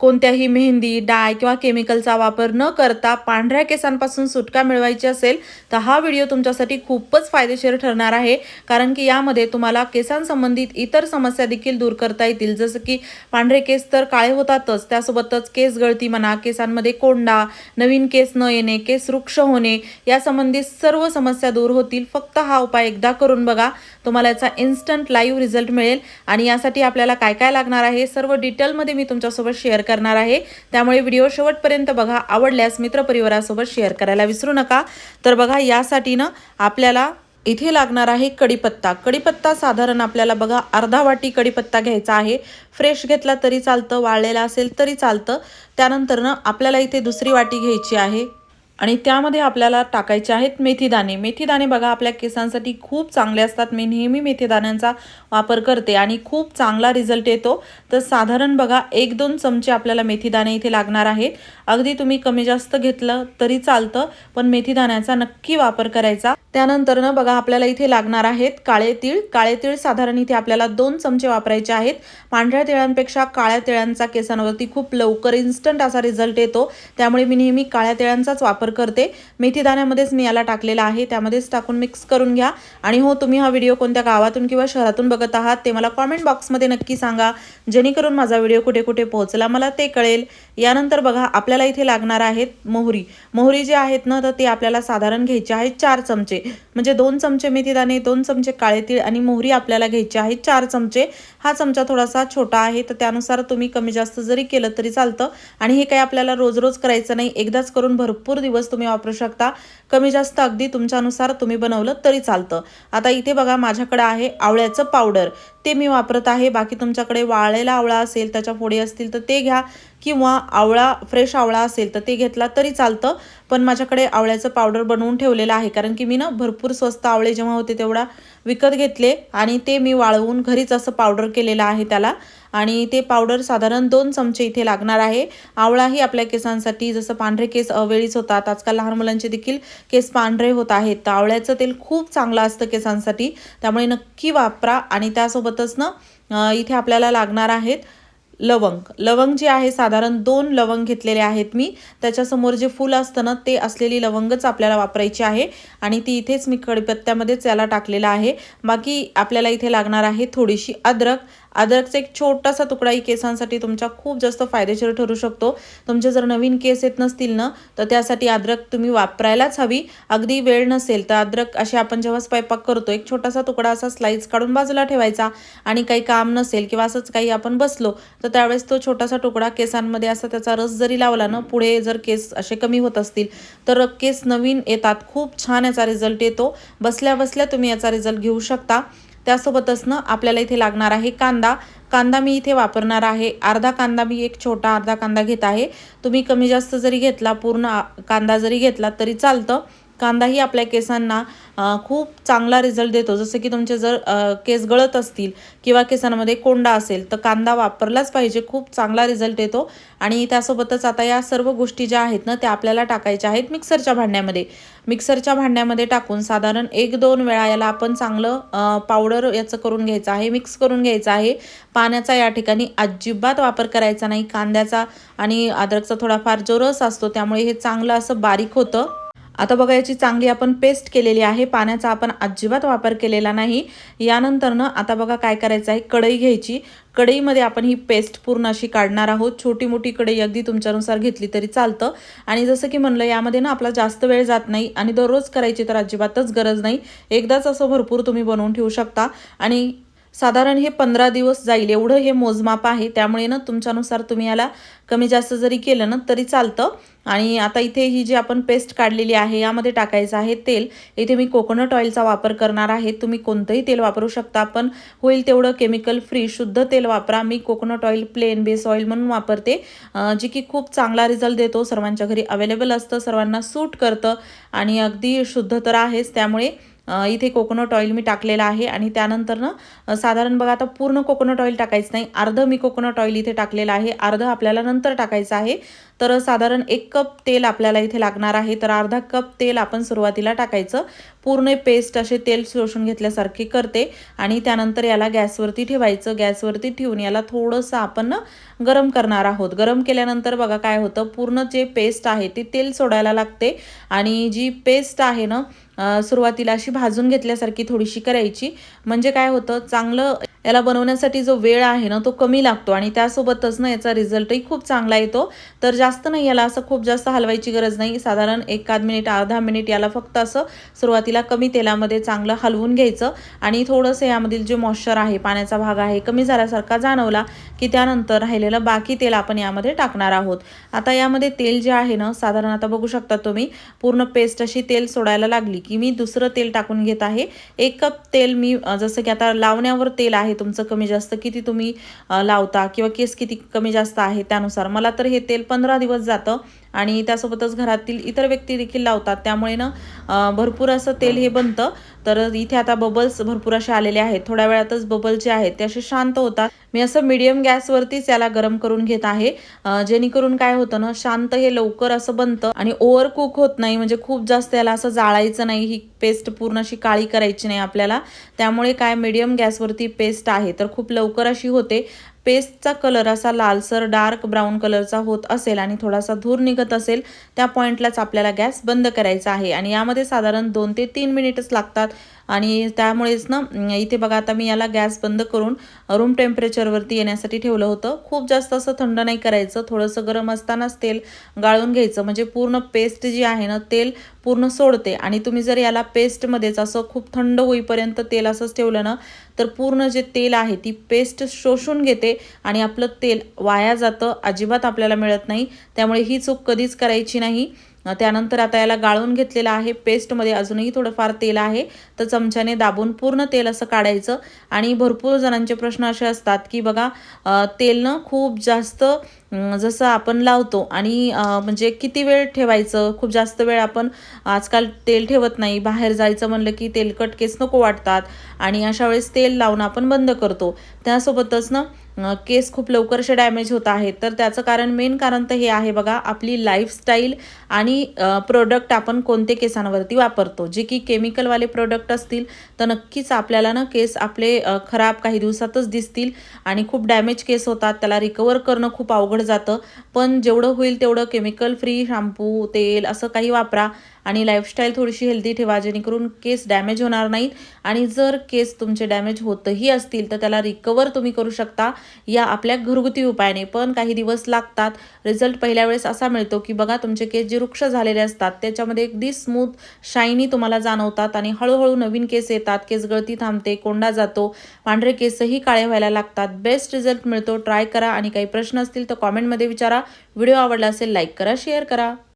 कोणत्याही मेहंदी डाय किंवा केमिकलचा वापर न करता पांढऱ्या केसांपासून सुटका मिळवायची असेल तर हा व्हिडिओ तुमच्यासाठी खूपच फायदेशीर ठरणार आहे. कारण की यामध्ये तुम्हाला केसांसंबंधित इतर समस्या देखील दूर करता येतील. जसं की पांढरे केस तर काळे होतातच त्यासोबतच केस गळती म्हणा केसांमध्ये कोंडा नवीन केस न येणे केस वृक्ष होणे यासंबंधी सर्व समस्या दूर होतील. फक्त हा उपाय एकदा करून बघा तुम्हाला याचा इन्स्टंट लाईव्ह रिझल्ट मिळेल. आणि यासाठी आपल्याला काय काय लागणार आहे सर्व डिटेलमध्ये मी तुमच्यासोबत शेअर करणार आहे. त्यामुळे व्हिडिओ शेवटपर्यंत बघा. आवडल्यास मित्रपरिवारासोबत शेअर करायला विसरू नका. तर बघा यासाठी ना आपल्याला इथे लागणार आहे कढीपत्ता. कढीपत्ता साधारण आपल्याला बघा अर्धा वाटी कढीपत्ता घ्यायचा आहे. फ्रेश घेतला तरी चालतं वाळलेला असेल तरी चालतं. त्यानंतर ना आपल्याला इथे दुसरी वाटी घ्यायची आहे. आणि त्यामध्ये आपल्याला टाकायचे आहेत मेथीदाणे. मेथीदाणे बघा आपल्या केसांसाठी खूप चांगले असतात. मी नेहमी मेथीदाण्यांचा वापर करते आणि खूप चांगला रिझल्ट येतो. तर साधारण बघा एक दोन चमचे आपल्याला मेथीदाणे इथे लागणार आहेत. अगदी तुम्ही कमी जास्त घेतलं तरी चालतं पण मेथीदाण्याचा नक्की वापर करायचा. त्यानंतर ना बघा आपल्याला इथे लागणार आहेत काळे तीळ. काळे तीळ साधारण इथे आपल्याला दोन चमचे वापरायचे आहेत. पांढऱ्या तिळांपेक्षा काळ्या तिळांचा केसांवरती खूप लवकर इन्स्टंट असा रिझल्ट येतो. त्यामुळे मी नेहमी काळ्या तिळांचाच वापर करते. मेथी दाण्यामध्येच मी याला टाकलेला आहे. त्यामध्येच टाकून मिक्स करून घ्या. आणि हो तुम्ही हा व्हिडिओ कोणत्या गावातून किंवा शहरातून बघत आहात ते मला कॉमेंट बॉक्समध्ये नक्की सांगा. जेणेकरून माझा व्हिडिओ कुठे कुठे पोहोचला मला ते कळेल. यानंतर बघा आपल्याला इथे लागणार आहेत मोहरी. मोहरी जे आहेत ना तर ते आपल्याला साधारण घ्यायचे आहेत चार चमचे. म्हणजे दोन चमचे मेथीदाणे दोन चमचे काळे तीळ आणि मोहरी आपल्याला घ्यायची आहे चार चमचे. हा चमचा थोडासा छोटा आहे तर त्यानुसार तुम्ही कमी जास्त जरी केलं तरी चालतं. आणि हे काही आपल्याला रोज रोज करायचं नाही. एकदाच करून भरपूर दिवस तुम्ही वापरू शकता. कमी जास्त अगदी तुमच्यानुसार तुम्ही बनवलं तरी चालतं. आता इथे बघा माझ्याकडे आहे आवळ्याचं पावडर ते मी वापरत आहे. बाकी तुमच्याकडे वाळलेला आवळा असेल त्याच्या फोडी असतील तर ते घ्या. किंवा आवळा फ्रेश आवळा असेल तर ते घेतला तरी चालतं. पण माझ्याकडे आवळ्याचं पावडर बनवून ठेवलेलं आहे. कारण की मी ना भरपूर स्वस्त आवळे जेव्हा होते तेवढा विकत घेतले आणि ते मी वाळवून घरीच असं पावडर केलेलं आहे त्याला. आणि ते पावडर साधारण दोन चमचे इथे लागणार आहे. आवळाही आपल्या केसांसाठी जसं पांढरे केस अवेळीच होतात. आजकाल लहान मुलांचे देखील केस पांढरे होत आहेत. तर आवळ्याचं तेल खूप चांगलं असतं केसांसाठी. त्यामुळे नक्की वापरा आणि त्यासोबतच ना इथे आपल्याला लागणार आहेत लवंग. लवंग जे आहे साधारण दोन लवंग घेतलेले आहेत मी. त्याच्यासमोर जे फूल असतं ना ते असलेली लवंगच आपल्याला वापरायची आहे. आणि ती इथेच मी कडपत्त्यामध्येच याला टाकलेलं आहे. बाकी आपल्याला इथे लागणार आहे थोडीशी अद्रक. अद्रकचा एक छोटासा तुकडाही केसांसाठी तुमच्या खूप जास्त फायदेशीर ठरू शकतो. तुमचे जर नवीन केस येत नसतील ना तर त्यासाठी अद्रक तुम्ही वापरायलाच हवी. अगदी वेळ नसेल तर अद्रक असे आपण जेव्हा स्वयंपाक करतो एक छोटासा तुकडा असा स्लाईस काढून बाजूला ठेवायचा आणि काही काम नसेल किंवा असंच काही आपण बसलो तर त्यावेळेस तो छोटासा तुकडा केसांमध्ये असा त्याचा रस जरी लावला ना पुढे जर केस असे कमी होत असतील तर केस नवीन येतात. खूप छान याचा रिझल्ट येतो. बसल्या बसल्या तुम्ही याचा रिझल्ट घेऊ शकता. त्यासोबतच ना आपल्याला इथे लागणार आहे कांदा. कांदा मी इथे वापरणार आहे. अर्धा कांदा मी एक छोटा अर्धा कांदा घेत आहे. तुम्ही कमी जास्त जरी घेतला पूर्ण कांदा जरी घेतला तरी चालतं. कांदाही आपल्या केसांना खूप चांगला रिझल्ट देतो. जसं की तुमचे जर केस गळत असतील किंवा केसांमध्ये कोंडा असेल तर कांदा वापरलाच पाहिजे. खूप चांगला रिझल्ट येतो आणि त्यासोबतच आता या सर्व गोष्टी ज्या आहेत ना त्या आपल्याला टाकायच्या आहेत मिक्सरच्या भांड्यामध्ये. मिक्सरच्या भांड्यामध्ये टाकून साधारण एक दोन वेळा याला आपण चांगलं पावडर याचं करून घ्यायचं आहे मिक्स करून घ्यायचं आहे. पाण्याचा या ठिकाणी अजिबात वापर करायचा नाही. कांद्याचा आणि अद्रकचा थोडाफार जो रस असतो त्यामुळे हे चांगलं असं बारीक होतं. आता बघा याची चांगली आपण पेस्ट केलेली आहे. पाण्याचा आपण अजिबात वापर केलेला नाही. यानंतरनं आता बघा काय करायचं आहे? कढई घ्यायची. कढईमध्ये आपण ही पेस्ट पूर्ण अशी काढणार आहोत. छोटी मोठी कढई अगदी तुमच्यानुसार घेतली तरी चालतं. आणि जसं की म्हणलं यामध्ये ना आपला जास्त वेळ जात नाही आणि दररोज करायची तर अजिबातच गरज नाही. एकदाच असं भरपूर तुम्ही बनवून ठेवू शकता. आणि साधारण हे पंधरा दिवस जाईल एवढं हे मोजमाप आहे. त्यामुळे ना तुमच्यानुसार तुम्ही याला कमी जास्त जरी केलं ना तरी चालतं. आणि आता इथे ही जी आपण पेस्ट काढलेली आहे यामध्ये टाकायचं आहे तेल. इथे मी कोकोनट ऑइलचा वापर करणार आहे. तुम्ही कोणतंही तेल वापरू शकता पण होईल तेवढं केमिकल फ्री शुद्ध तेल वापरा. मी coconut oil plain base oil म्हणून वापरते. जे की खूप चांगला रिझल्ट देतो. सर्वांच्या घरी अवेलेबल असतं सर्वांना सूट करतं आणि अगदी शुद्ध तर आहेच. त्यामुळे इथे कोकोनट ऑइल मी टाकलेलं आहे आणि त्यानंतर ना साधारण बघा आता पूर्ण कोकोनट ऑइल टाकायचं नाही अर्धं मी कोकोनट ऑइल इथे टाकलेलं आहे अर्धं आपल्याला नंतर टाकायचं आहे. तर साधारण एक कप तेल आपल्याला इथे लागणार आहे. तर अर्धा कप तेल आपण सुरुवातीला टाकायचं. पूर्ण पेस्ट असे तेल शोषून घेतल्यासारखे करते. आणि त्यानंतर याला गॅसवरती ठेवायचं. गॅसवरती ठेवून याला थोडंसं आपण गरम करणार आहोत. गरम केल्यानंतर बघा काय होतं. पूर्ण जे पेस्ट आहे ते तेल सोडायला लागते. आणि जी पेस्ट आहे ना सुरुवातीला अशी भाजून घेतल्यासारखी थोडीशी करायची. म्हणजे काय होतं? चांगलं याला बनवण्यासाठी जो वेळ आहे ना तो कमी लागतो आणि त्यासोबतच ना याचा रिझल्टही खूप चांगला येतो. तर जास्त नाही याला असं खूप जास्त हलवायची गरज नाही. साधारण एखाद मिनिट अर्धा मिनिट याला फक्त असं सुरुवातीला कमी तेलामध्ये चांगलं हलवून घ्यायचं आणि थोडंसं यामधील जे मॉइश्चर आहे पाण्याचा भाग आहे कमी झाल्यासारखा जाणवला की त्यानंतर राहिलेलं बाकी तेल आपण यामध्ये टाकणार आहोत. आता यामध्ये तेल जे आहे ना साधारण आता बघू शकता तुम्ही पूर्ण पेस्ट अशी तेल सोडायला लागली की मी दुसरं तेल टाकून घेत आहे. एक कप तेल मी जसं की आता लावण्यावर तेल आहे तुमचं कमी जास्त किती तुम्ही लावता किंवा केस किती कमी जास्त आहे त्यानुसार. मला तर हे तेल पंधरा दिवस जातं. आणि त्यासोबतच घरातील इतर व्यक्ती देखील लावतात. त्यामुळे ना भरपूर असं तेल हे बनतं. तर इथे आता बबल्स भरपूर असे आलेले आहेत. थोड्या वेळातच बबल जे आहेत ते असे शांत होतात. मी असं मीडियम गॅसवरतीच याला गरम करून घेत आहे. जेणेकरून काय होतं ना शांत हे लवकर असं बनतं आणि ओव्हर कुक होत नाही. म्हणजे खूप जास्त याला असं जाळायचं नाही. ही पेस्ट पूर्ण अशी काळी करायची नाही आपल्याला. त्यामुळे काय मीडियम गॅसवरती पेस्ट आहे तर खूप लवकर अशी होते. पेस्टचा कलर असा लालसर डार्क ब्राऊन कलरचा होत असेल आणि थोडासा धूर निघत असेल त्या पॉईंटलाच आपल्याला गॅस बंद करायचा आहे. आणि यामध्ये साधारण दोन ते तीन मिनिटच लागतात. आणि त्यामुळेच ना इथे बघा आता मी याला गॅस बंद करून रूम टेम्परेचरवरती येण्यासाठी ठेवलं होतं. खूप जास्त असं थंड नाही करायचं. थोडंसं गरम असतानाच तेल गाळून घ्यायचं. म्हणजे पूर्ण पेस्ट जी आहे ना तेल पूर्ण सोडते. आणि तुम्ही जर याला पेस्टमध्येच असं खूप थंड होईपर्यंत तेल असंच ठेवलं ना तर पूर्ण जे तेल आहे ती पेस्ट शोषून घेते आणि आपलं तेल वाया जातं. अजिबात आपल्याला मिळत नाही. त्यामुळे ही चूक कधीच करायची नाही. त्यानंतर आता याला गाळून घेतलेलं आहे. पेस्टमध्ये अजूनही थोडंफार तेल आहे. तर चमच्याने दाबून पूर्ण तेल असं काढायचं. आणि भरपूर जणांचे प्रश्न असे असतात की बघा तेल ना खूप जास्त जसं आपण लावतो आणि म्हणजे किती वेळ ठेवायचं? खूप जास्त वेळ आपण आजकाल तेल ठेवत नाही. बाहेर जायचं म्हणलं की तेलकट केस नको वाटतात. आणि अशा वेळेस तेल लावून आपण बंद करतो. त्यासोबतच ना केस खूप लवकर असे डॅमेज होत आहेत तर त्याचं कारण मेन कारण तर हे आहे बघा आपली लाईफस्टाईल आणि प्रोडक्ट आपण कोणते केसांवरती वापरतो. जे की केमिकलवाले प्रोडक्ट असतील तर नक्कीच आपल्याला ना केस आपले खराब काही दिवसातच दिसतील आणि खूप डॅमेज केस होतात. त्याला रिकवर करणं खूप अवघड जातं. पण जेवढं होईल तेवढं केमिकल फ्री शॅम्पू तेल असं काही वापरा आणि लाईफस्टाईल थोडीशी हेल्दी ठेवा जेणेकरून केस डॅमेज होणार नाहीत. आणि जर केस तुमचे डॅमेज होतही असतील तर त्याला रिकवर तुम्ही करू शकता. या आपल्या घरगुती उपायाने. पण काही दिवस लागतात. रिझल्ट पहिल्या वेळेस असा मिळतो की बघा तुमचे केस जे वृक्ष झालेले असतात त्याच्यामध्ये अगदी स्मूथ शायनी तुम्हाला जाणवतात आणि हळूहळू नवीन केस येतात. केस गळती थांबते कोंडा जातो पांढरे केसही काळे व्हायला लागतात. बेस्ट रिझल्ट मिळतो. ट्राय करा. आणि काही प्रश्न असतील तर कॉमेंटमध्ये विचारा. व्हिडिओ आवडला असेल लाईक करा शेअर करा.